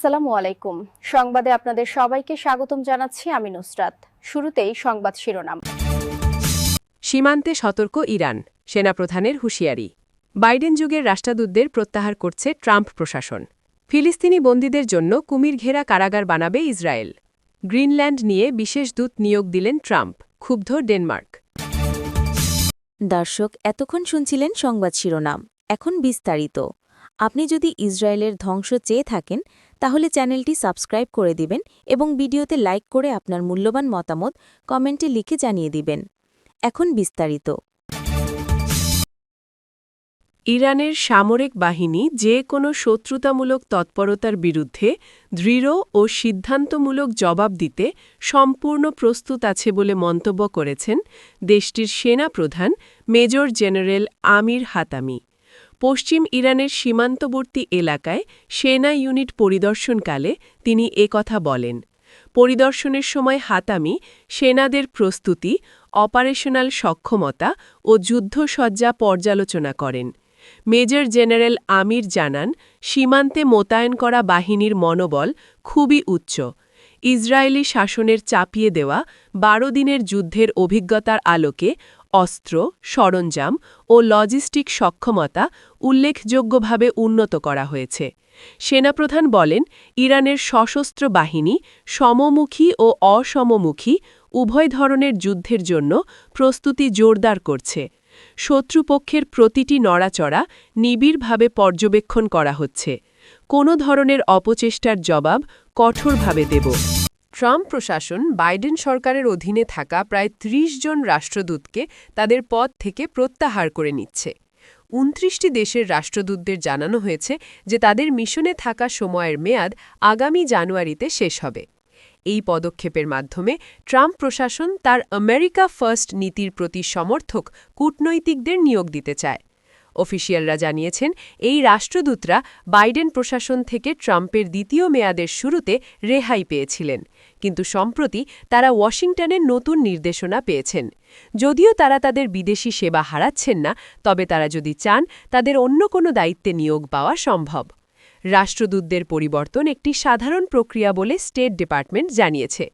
আসসালামু আলাইকুম। সংবাদে আপনাদের সবাইকে স্বাগতম জানাচ্ছি আমি নুসরাত। শুরুতেই সংবাদ শিরোনাম। সীমান্তে সতর্ক ইরান সেনাপ্রধানের হুঁশিয়ারি। বাইডেন যুগের রাষ্ট্রদূতদের প্রত্যাহার করছে ট্রাম্প প্রশাসন। ফিলিস্তিনি বন্দীদের জন্য কুমির ঘেরা কারাগার বানাবে ইসরায়েল। গ্রিনল্যান্ড নিয়ে বিশেষ দূত নিয়োগ দিলেন ট্রাম্প ক্ষুব্ধ ডেনমার্ক। দর্শক এতক্ষণ শুনছিলেন সংবাদ শিরোনাম। এখন বিস্তারিত। আপনি যদি ইসরায়েলের ধ্বংস চেয়ে থাকেন, তাহলে চ্যানেলটি সাবস্ক্রাইব করে দিবেন এবং ভিডিওতে লাইক করে আপনার মূল্যবান মতামত কমেন্টে লিখে জানিয়ে দিবেন। এখন বিস্তারিত। ইরানের সামরিক বাহিনী যে কোনো শত্রুতামূলক তৎপরতার বিরুদ্ধে দৃঢ় ও সিদ্ধান্তমূলক জবাব দিতে সম্পূর্ণ প্রস্তুত আছে বলে মন্তব্য করেছেন দেশটির সেনা প্রধান মেজর জেনারেল আমির হাতামি। পশ্চিম ইরানের সীমান্তবর্তী এলাকায় সেনা ইউনিট পরিদর্শনকালে তিনি একথা বলেন, পরিদর্শনের সময় হাতামি, সেনাদের প্রস্তুতি, অপারেশনাল সক্ষমতা ও যুদ্ধসজ্জা পর্যালোচনা করেন। মেজর জেনারেল আমির জানান, সীমান্তে মোতায়েন করা বাহিনীর মনোবল খুবই উচ্চ। ইসরায়েলি শাসনের চাপিয়ে দেওয়া বারো দিনের যুদ্ধের অভিজ্ঞতার আলোকে অস্ত্র, সরঞ্জাম ও লজিস্টিক সক্ষমতা উল্লেখযোগ্যভাবে উন্নত করা হয়েছে। সেনাপ্রধান বলেন, ইরানের সশস্ত্র বাহিনী সমমুখী ও অসমমুখী উভয় ধরনের যুদ্ধের জন্য প্রস্তুতি জোরদার করছে। শত্রুপক্ষের প্রতিটি নড়াচড়া নিবিড়ভাবে পর্যবেক্ষণ করা হচ্ছে। কোনো ধরনের অপচেষ্টার জবাব কঠোরভাবে দেব। ট্রাম্প প্রশাসন বাইডেন সরকারের অধীনে থাকা প্রায় ৩০ জন রাষ্ট্রদূতকে তাদের পদ থেকে প্রত্যাহার করে নিচ্ছে। উনত্রিশটি দেশের রাষ্ট্রদূতদের জানানো হয়েছে যে তাদের মিশনে থাকা সময়ের মেয়াদ আগামী জানুয়ারিতে শেষ হবে। এই পদক্ষেপের মাধ্যমে ট্রাম্প প্রশাসন তার আমেরিকা ফার্স্ট নীতির প্রতি সমর্থক কূটনৈতিকদের নিয়োগ দিতে চায়। অফিসিয়ালরা জানিয়েছেন, এই রাষ্ট্রদূতরা বাইডেন প্রশাসন থেকে ট্রাম্পের দ্বিতীয় মেয়াদের শুরুতে রেহাই পেয়েছিলেন। কিন্তু সম্প্রতি তারা ওয়াশিংটনের নতুন নির্দেশনা পেয়েছেন। যদিও তারা তাদের বিদেশি সেবা হারাচ্ছেন না, তবে তারা যদি চান, তাদের অন্য কোনো দায়িত্বে নিয়োগ পাওয়া সম্ভব। রাষ্ট্রদূতদের পরিবর্তন একটি সাধারণ প্রক্রিয়া বলে স্টেট ডিপার্টমেন্ট জানিয়েছে।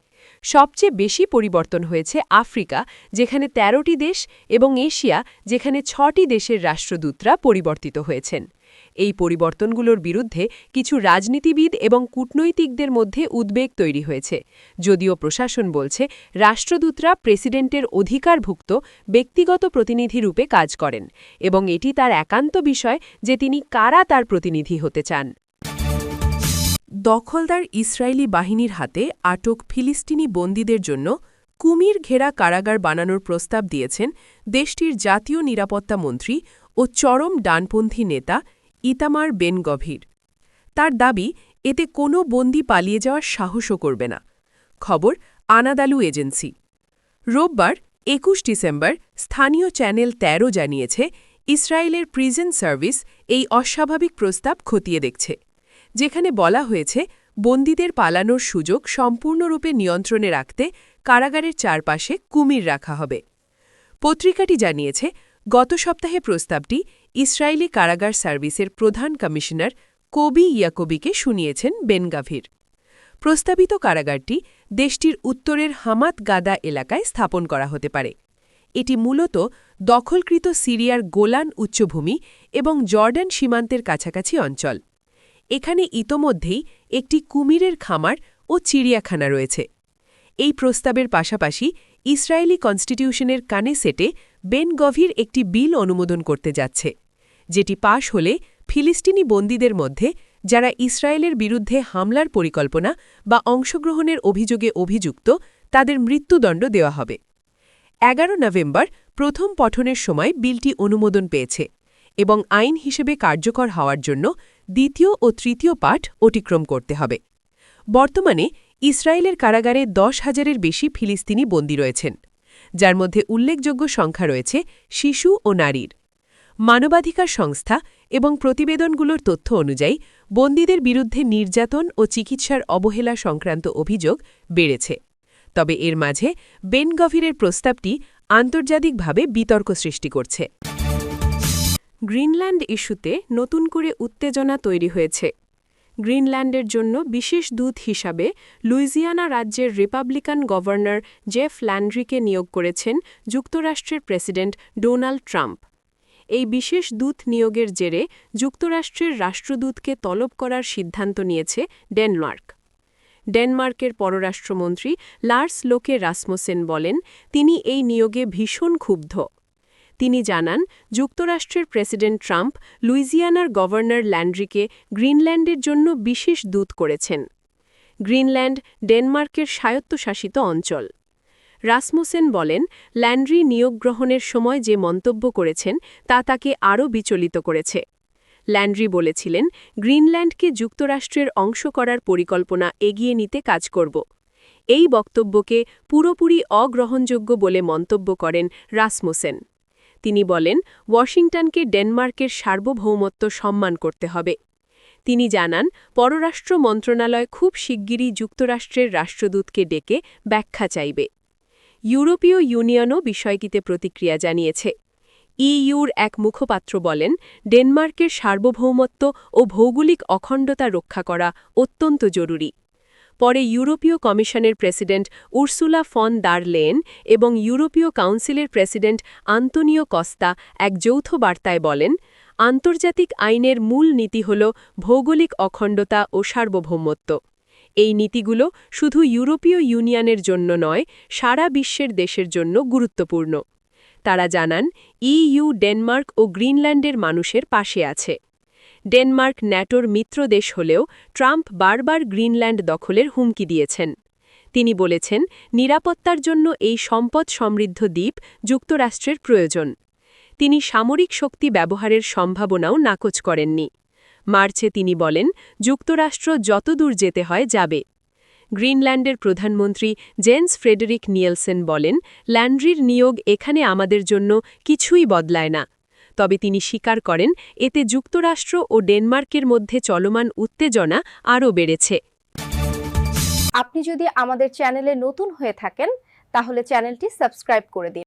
সবচেয়ে বেশি পরিবর্তন হয়েছে আফ্রিকা, যেখানে ১৩টি দেশ, এবং এশিয়া, যেখানে ছটি দেশের রাষ্ট্রদূতরা পরিবর্তিত হয়েছেন। এই পরিবর্তনগুলোর বিরুদ্ধে কিছু রাজনীতিবিদ এবং কূটনৈতিকদের মধ্যে উদ্বেগ তৈরি হয়েছে। যদিও প্রশাসন বলছে, রাষ্ট্রদূতরা প্রেসিডেন্টের অধিকারভুক্ত, ব্যক্তিগত প্রতিনিধি রূপে কাজ করেন, এবং এটি তার একান্ত বিষয় যে তিনি কারা তার প্রতিনিধি হতে চান। দখলদার ইসরায়েলি বাহিনীর হাতে আটক ফিলিস্তিনি বন্দীদের জন্য কুমির ঘেরা কারাগার বানানোর প্রস্তাব দিয়েছেন দেশটির জাতীয় নিরাপত্তা মন্ত্রী ও চরম ডানপন্থী নেতা ইতামার বেন গভীর। তার দাবি, এতে কোনো বন্দি পালিয়ে যাওয়ার সাহসও করবে না। খবর, আনাদালু এজেন্সি। রোববার, একুশ ডিসেম্বর, স্থানীয় চ্যানেল ১৩ জানিয়েছে, ইসরায়েলের প্রিজন সার্ভিস এই অস্বাভাবিক প্রস্তাব খতিয়ে দেখছে। যেখানে বলা হয়েছে, বন্দীদের পালানোর সুযোগ সম্পূর্ণরূপে নিয়ন্ত্রণে রাখতে কারাগারের চারপাশে কুমির রাখা হবে। পত্রিকাটি জানিয়েছে, গত সপ্তাহে প্রস্তাবটি ইসরায়েলি কারাগার সার্ভিসের প্রধান কমিশনার কবি ইয়াকবিকে শুনিয়েছেন বেনগাভির। প্রস্তাবিত কারাগারটি দেশটির উত্তরের হামাত গাদা এলাকায় স্থাপন করা হতে পারে। এটি মূলত দখলকৃত সিরিয়ার গোলান উচ্চভূমি এবং জর্ডান সীমান্তের কাছাকাছি অঞ্চল। এখানে ইতোমধ্যেই একটি কুমিরের খামার ও চিড়িয়াখানা রয়েছে। এই প্রস্তাবের পাশাপাশি ইসরায়েলি কনস্টিটিউশনের কানে সেটে বেন গভীর একটি বিল অনুমোদন করতে যাচ্ছে, যেটি পাশ হলে ফিলিস্তিনি বন্দীদের মধ্যে, যারা ইসরায়েলের বিরুদ্ধে হামলার পরিকল্পনা বা অংশগ্রহণের অভিযোগে অভিযুক্ত, তাদের মৃত্যুদণ্ড দেওয়া হবে। এগারো নভেম্বর প্রথম পঠনের সময় বিলটি অনুমোদন পেয়েছে এবং আইন হিসেবে কার্যকর হওয়ার জন্য দ্বিতীয় ও তৃতীয় পাঠ অতিক্রম করতে হবে। বর্তমানে ইসরায়েলের কারাগারে দশ হাজারের বেশি ফিলিস্তিনি বন্দী রয়েছেন, যার মধ্যে উল্লেখযোগ্য সংখ্যা রয়েছে শিশু ও নারীর। মানবাধিকার সংস্থা এবং প্রতিবেদনগুলোর তথ্য অনুযায়ী বন্দীদের বিরুদ্ধে নির্যাতন ও চিকিৎসার অবহেলা সংক্রান্ত অভিযোগ বেড়েছে। তবে এর মাঝে বেন গভীরের প্রস্তাবটি আন্তর্জাতিকভাবে বিতর্ক সৃষ্টি করছে। গ্রিনল্যান্ড ইস্যুতে নতুন করে উত্তেজনা তৈরি হয়েছে। গ্রিনল্যান্ডের জন্য বিশেষ দূত হিসাবে লুইজিয়ানা রাজ্যের রিপাবলিকান গভর্নর জেফ ল্যান্ড্রিকে নিয়োগ করেছেন যুক্তরাষ্ট্রের প্রেসিডেন্ট ডোনাল্ড ট্রাম্প। এই বিশেষ দূত নিয়োগের জেরে যুক্তরাষ্ট্রের রাষ্ট্রদূতকে তলব করার সিদ্ধান্ত নিয়েছে ডেনমার্ক। ডেনমার্কের পররাষ্ট্রমন্ত্রী লার্স লোকে রাসমোসেন বলেন, তিনি এই নিয়োগে ভীষণ ক্ষুব্ধ। তিনি জানান, যুক্তরাষ্ট্রের প্রেসিডেন্ট ট্রাম্প লুইজিয়ানার গভর্নর ল্যান্ড্রিকে গ্রিনল্যান্ডের জন্য বিশেষ দূত করেছেন। গ্রিনল্যান্ড ডেনমার্কের স্বায়ত্তশাসিত অঞ্চল। রাসমুসেন বলেন, ল্যান্ড্রি নিয়োগ গ্রহণের সময় যে মন্তব্য করেছেন, তা তাকে আরও বিচলিত করেছে। ল্যান্ড্রি বলেছিলেন, গ্রিনল্যান্ডকে যুক্তরাষ্ট্রের অংশ করার পরিকল্পনা এগিয়ে নিতে কাজ করব। এই বক্তব্যকে পুরোপুরি অগ্রহণযোগ্য বলে মন্তব্য করেন রাসমুসেন। তিনি বলেন, ওয়াশিংটনকে ডেনমার্কের সার্বভৌমত্ব সম্মান করতে হবে। তিনি জানান, পররাষ্ট্র মন্ত্রণালয় খুব শিগগিরই যুক্তরাষ্ট্রের রাষ্ট্রদূতকে ডেকে ব্যাখ্যা চাইবে। ইউরোপীয় ইউনিয়নও বিষয়টিতে প্রতিক্রিয়া জানিয়েছে। ইইউর এক মুখপাত্র বলেন, ডেনমার্কের সার্বভৌমত্ব ও ভৌগোলিক অখণ্ডতা রক্ষা করা অত্যন্ত জরুরি। পরে ইউরোপীয় কমিশনের president Ursula von der Leyen এবং ইউরোপীয় কাউন্সিলের প্রেসিডেন্ট আন্তোনিও কস্তা এক যৌথ বার্তায় বলেন, আন্তর্জাতিক আইনের মূল নীতি হল ভৌগোলিক অখণ্ডতা ও সার্বভৌমত্ব। এই নীতিগুলো শুধু ইউরোপীয় ইউনিয়নের জন্য নয়, সারা বিশ্বের দেশের জন্য গুরুত্বপূর্ণ। তারা জানান, ইইউ ডেনমার্ক ও গ্রিনল্যান্ডের মানুষের পাশে আছে। ডেনমার্ক ন্যাটোর মিত্র দেশ হলেও ট্রাম্প বারবার গ্রিনল্যান্ড দখলের হুমকি দিয়েছেন। তিনি বলেছেন, নিরাপত্তার জন্য এই সম্পদ সমৃদ্ধ দ্বীপ যুক্তরাষ্ট্রের প্রয়োজন। তিনি সামরিক শক্তি ব্যবহারের সম্ভাবনাও নাকচ করেননি। মার্চে তিনি বলেন, যুক্তরাষ্ট্র যতদূর যেতে হয় যাবে। গ্রিনল্যান্ডের প্রধানমন্ত্রী জেন্স ফ্রেডেরিক নিয়েলসেন বলেন, ল্যান্ড্রির নিয়োগ এখানে আমাদের জন্য কিছুই বদলায় না। তবে তিনি স্বীকার করেন, এতে যুক্তরাষ্ট্র ও ডেনমার্কের মধ্যে চলমান উত্তেজনা আরও বেড়েছে। আপনি যদি আমাদের চ্যানেলে নতুন হয়ে থাকেন, তাহলে চ্যানেলটি সাবস্ক্রাইব করে দিন।